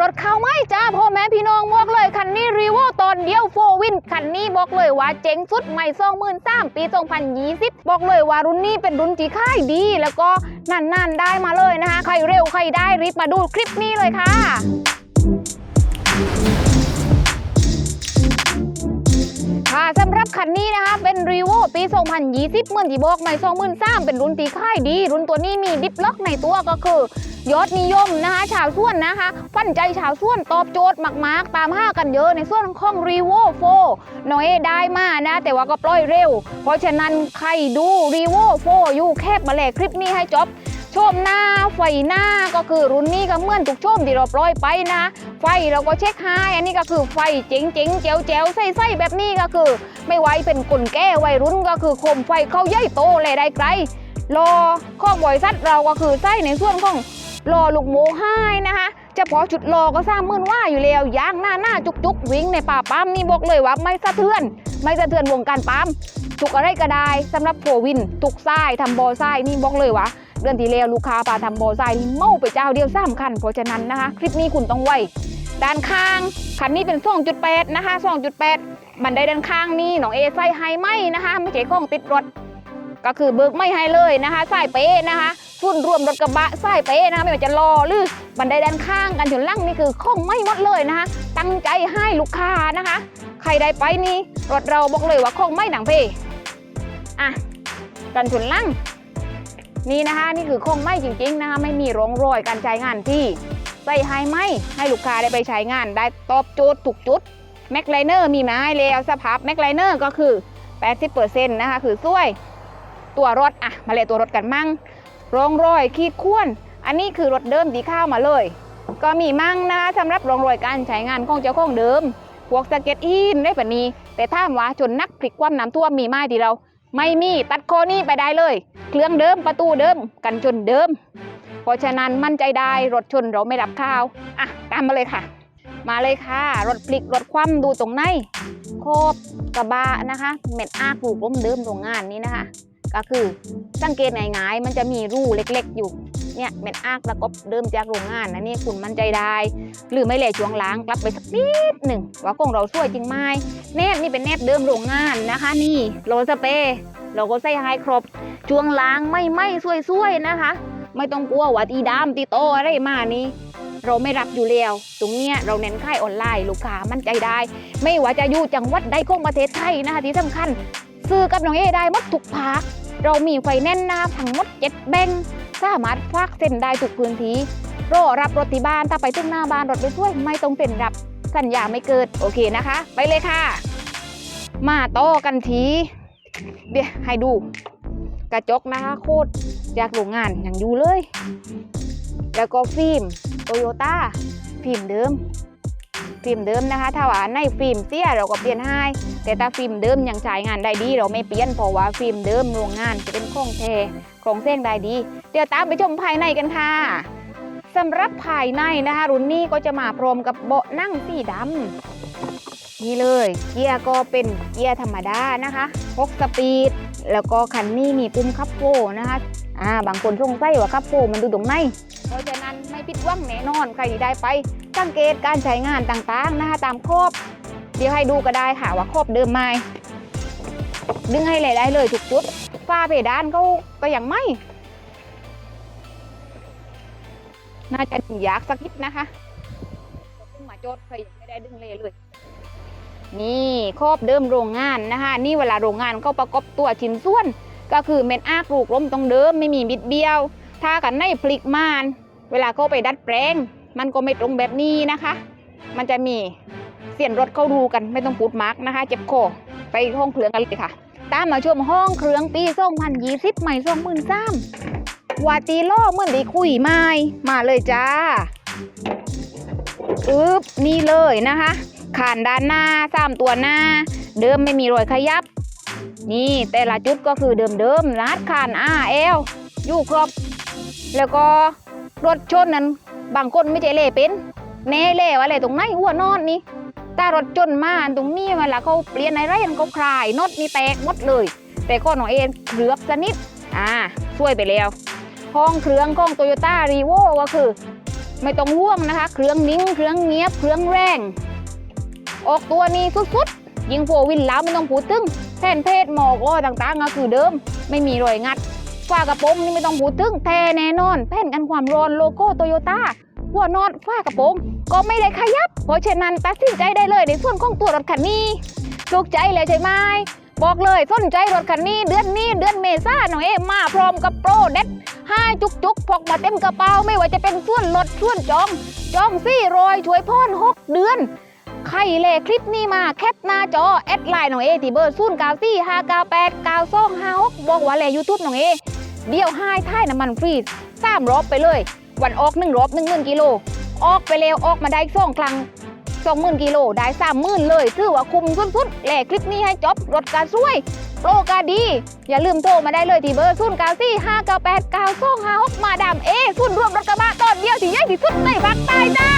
รถเข้าไหมจ้าพ่อแม่พี่น้องบอกเลยคันนี้รีโวตอนเดียวโฟวินคันนี้บอกเลยว่าเจ๋งสุดใหม่สองหมื่นสามปีสองพันยี่สิบอกเลยว่ารุ่นนี้เป็นรุ่นที่ค่ายดี แล้วก็นานๆได้มาเลยนะคะ ใครเร็วใครได้รีบมาดูคลิปนี้เลยค่ะ ค่ะสำหรับคันนี้นะคะ เป็นรีโวปี 2020เหมือนที่บอกใหม่2003เป็นรุ่นตีค่ายดี รุ่นตัวนี้มีดิฟล็อกในตัวก็คือยอดนิยมนะคะ ชาวส่วนนะคะฟันใจชาวส่วนตอบโจทย์มาก ๆ ตามห้ากันเยอะในส่วนของรีโวโฟน้อยได้มานะ แต่ว่าก็ปล่อยเร็ว เพราะฉะนั้นใครดูรีโวโฟอยู่แคบมาแหลกคลิปนี้ให้จบ ชมหน้าไฟหน้าก็คือรุ่นนี้ก็เหมือนทุกชมที่เราปล่อยไปนะ ไฟเราก็เช็คให้อันนี้ก็คือไฟเจ๋งเจ๋งๆแจ๋วแจ๋วใส่ใส่แบบนี้ก็คือ ไม่ไหวเป็นกลแก้วัยรุ่นก็คือโคมไฟเข้าย่อยโตเลยได้ไกลรอข้อบริษัทเราก็คือใส่ในส่วนของรอลูกโมให้นะคะเฉพาะจุดรอก็สร้างมื่นว่าอยู่แล้วยางหน้าหน้าจุกจุกวิ่งในป่าปั๊มนี่บอกเลยว่าไม่สะเทือน ไม่สะเทือนวงการปั๊มทุกอะไรก็ได้สำหรับโฟวินทุกไส้ทำบอไส้นี่บอกเลยว่า ดือนที่แล้วลูกค้าปาทำโบอไซที่เมาไปเจ้าเดียวสามคันเพราะฉะนั้นนะคะ คลิปนี้คุณต้องไวด้านข้างคันนี้เป็น2.8นะคะ2.8บันไดด้านข้างนี่น้องเอใส่ไฮไหมนะคะ ไม่ใช่ข้องติดรถ ก็คือเบิกไม่ให้เลยนะคะใส่เป๊ะนะคะทุนรวมรถกระบะใส่เป๊ะนะคะไม่ว่าจะรอหรือบันไดด้านข้างกันถึงล่างนี่คือข้องไม่หมดเลยนะคะ ตั้งใจให้ลูกค้านะคะ ใครได้ไปนี่รถเราบอกเลยว่าข้องไม่หนังเพอะกันถึงล่าง นี่นะคะนี่คือคงไหมจริงๆนะคะไม่มีร่องรอยการใช้งานที่ใส่ไฮไหมให้ลูกค้าได้ไปใช้งานได้ตอบโจทย์ถูกจุดแม็กไลเนอร์มีมาให้แล้วสภาพแม็กไลเนอร์ก็คือ 80%นะคะคือช่วยตัวรถอะมาเลยตัวรถกันมั่งรองรอยขีดข่วน อันนี้คือรถเดิมที่เข้ามาเลย ก็มีมั่งนะคะสำหรับรองรอยการใช้งานของเจ้าของเดิมพวกสเก็ตอินได้แบบนี้ แต่ถ้าว่าจนนักพลิกคว่ำน้ำท่วมมีไม้ที่เรา ไม่มีตัดโคนี่ไปได้เลย เครื่องเดิมประตูเดิมกันชนเดิม เพราะฉะนั้นมั่นใจได้รถชนเราไม่รับข้าวอะตามมาเลยค่ะ มาเลยค่ะ รถพลิกรถคว่ำดูตรงในโคบกระบะนะคะเม็ดอากลูกล้มเดิมโรงงานนี้นะคะ ก็คือสังเกตง่ายๆมันจะมีรูเล็กๆอยู่เนี่ยเม็ดอากแล้วก็เดิมจากโรงงานนะนี่คุณมั่นใจได้ หรือไม่เลยช่วงล้างกลับไปสักนิดหนึ่งว่าของเราช่วยจริงไหมแนบนี่เป็นแนบเดิมโรงงานนะคะ นี่โรสเปรย์ เราก็ใส่ให้ครบ ช่วงล้างไม่ไหม่ซวยๆนะคะ ไม่ต้องกลัวว่าตีดามตีโตอะไรมานี้เราไม่รับอยู่แล้ว ตรงเนี้ยเราเน้นขายออนไลน์ลูกค้ามั่นใจได้ ไม่ว่าจะอยู่จังหวัดใดของประเทศไทยนะคะที่สำคัญ ซื้อกับน้องเอได้หมดทุกภาคเรามีไฟแน่นหน้าทั้งหมดเจ็ดแบงสามารถฟากเส้นได้ทุกพื้นที่รอรับรถที่บ้านถ้าไปถึงหน้าบ้านรถไปช่วยไม่ต้องเซ็นรับสัญญาไม่เกิดโอเคนะคะ ไปเลยค่ะ มาต่อกันที เดี๋ยวให้ดู กระจกนะคะโคตรจากโรงงานอย่างอยู่เลย แล้วก็ฟิล์มโตโยต้าฟิล์มเดิม ฟิล์มเดิมนะคะ ถ้าว่าในฟิล์มเสียเราก็เปลี่ยนให้แต่ถ้าฟิล์มเดิมยังใช้งานได้ดี เราไม่เปลี่ยนเพราะว่าฟิล์มเดิมโรงงานจะเป็นของแท้ของเส้นได้ดี เดี๋ยวตามไปชมภายในกันค่ะสำหรับภายในนะคะรุ่นนี้ก็จะมาพร้อมกับเบาะนั่งสีดำ นี่เลยเกียร์ก็เป็นเกียร์ธรรมดานะคะ6สปีด แล้วก็คันนี้มีปุ่มคับโฟนะคะอ่าบางคนสงสัยว่าคับโฟมันดูตรงไหนเพราะฉะนั้นไม่ผิดหวังแน่นอนใครที่ได้ไปสังเกตการใช้งานต่างๆนะคะตามครอบเดี๋ยวให้ดูก็ได้ค่ะว่าครอบเดิมไหมดึงให้เลยได้เลยทุกจุดฝ้าเพดานเขาก็ยังไม่ น่าจะยากสักนิดนะคะดึงมาโจทย์ใครยังไม่ได้ดึงเลยเลย นี่ครอบเดิมโรงงานนะคะนี่เวลาโรงงานเขาประกอบตัวชิ้นส่วน ก็คือเม็ดอากลูกล้มตรงเดิมไม่มีบิดเบี้ยว ถ้ากันในพลิกมาน เวลาเขาไปดัดแปลง มันก็ไม่ตรงแบบนี้นะคะ มันจะมีเสียนรถเข้าดูกันไม่ต้องพูดมาร์กนะคะ เจ็บคอไปห้องเครื่องกันเลยค่ะ ตามมาชมห้องเครื่องปี2020ใหม่2023วาตีโล่เมือดีคุยไม้มาเลยจ้าอึ๊บนี่เลยนะคะ ขานด้านหน้าสามตัวหน้า เดิมไม่มีรอยขยับ นี่แต่ละจุดก็คือเดิมๆรัดคานอ้าเอลอยู่ครบ แล้วก็รถชนนั้นบางคนไม่ใจเล่เป็นแน่เล่อะไรตรงไหนหัวนอนนี่ต่รถชนมาตรงนี้เวลาเขาเปลี่ยนอะไรมันเขาคลายน็อตนี่แตกหมดเลย แต่ก็หน่อยเองเกือบสนิทอ่าช่วยไปแล้วห้องเครื่องของโตโยต้ารีโวก็คือ ไม่ต้องห่วงนะคะ เครื่องนิ่งเครื่องเงียบเครื่องแรง ออกตัวนี้สุดๆ ยิงโฟวินแล้วไม่ต้องพูดถึงแผ่นเพศหมอกอ้อต่างๆ ก็คือเดิม ไม่มีรอยงัดฝากระโปรงนี่ไม่ต้องพูดถึงแท้แน่นอน แผ่นกันความร้อนโลโก้โตโยต้าหัวนอนฝ้ากระโปรงก็ไม่ได้ขยับ เพราะฉะนั้นตัดสินใจได้เลยในส่วนของตัวรถคันนี้ถูกใจแล้วใช่ไหมบอกเลยสนใจรถคันนี้เดือนนี้เดือนเมษาหน่อยเอมาพร้อมกับโปรเด็ดห้าจุกจุกพกมาเต็มกระเป๋าไม่ว่าจะเป็นส่วนลดส่วนจอง จองซี่รอยช่วยพ่อนหกเดือน ใครเลคลิปนี้มาแคปหน้าจอ แอดไลน์น้องเอที่เบอร์ศูนย์เก้าสี่ห้าเก้าแปดเก้าสองห้าหกบอกว่าแลยูทูบน้องเอเดี๋ยวให้ท่ายน้ำมันฟรีสามรอบไปเลย วันออกหนึ่งรอบหนึ่งหมื่นกิโล ออกไปแล้วออกมาได้สองครั้งสองหมื่นกิโลได้สามหมื่นเลยถือว่าคุ้มสุดๆแหลกคลิปนี้ให้จบรถการช่วยโปรกาดี อย่าลืมโทรมาได้เลยที่เบอร์ศูนย์เก้าสี่ห้าเก้าแปดเก้าสองห้าหกมาดามเอศูนย์รวมรถกระบะตอนเดียวที่ใหญ่ที่สุดในภาคใต้จ้า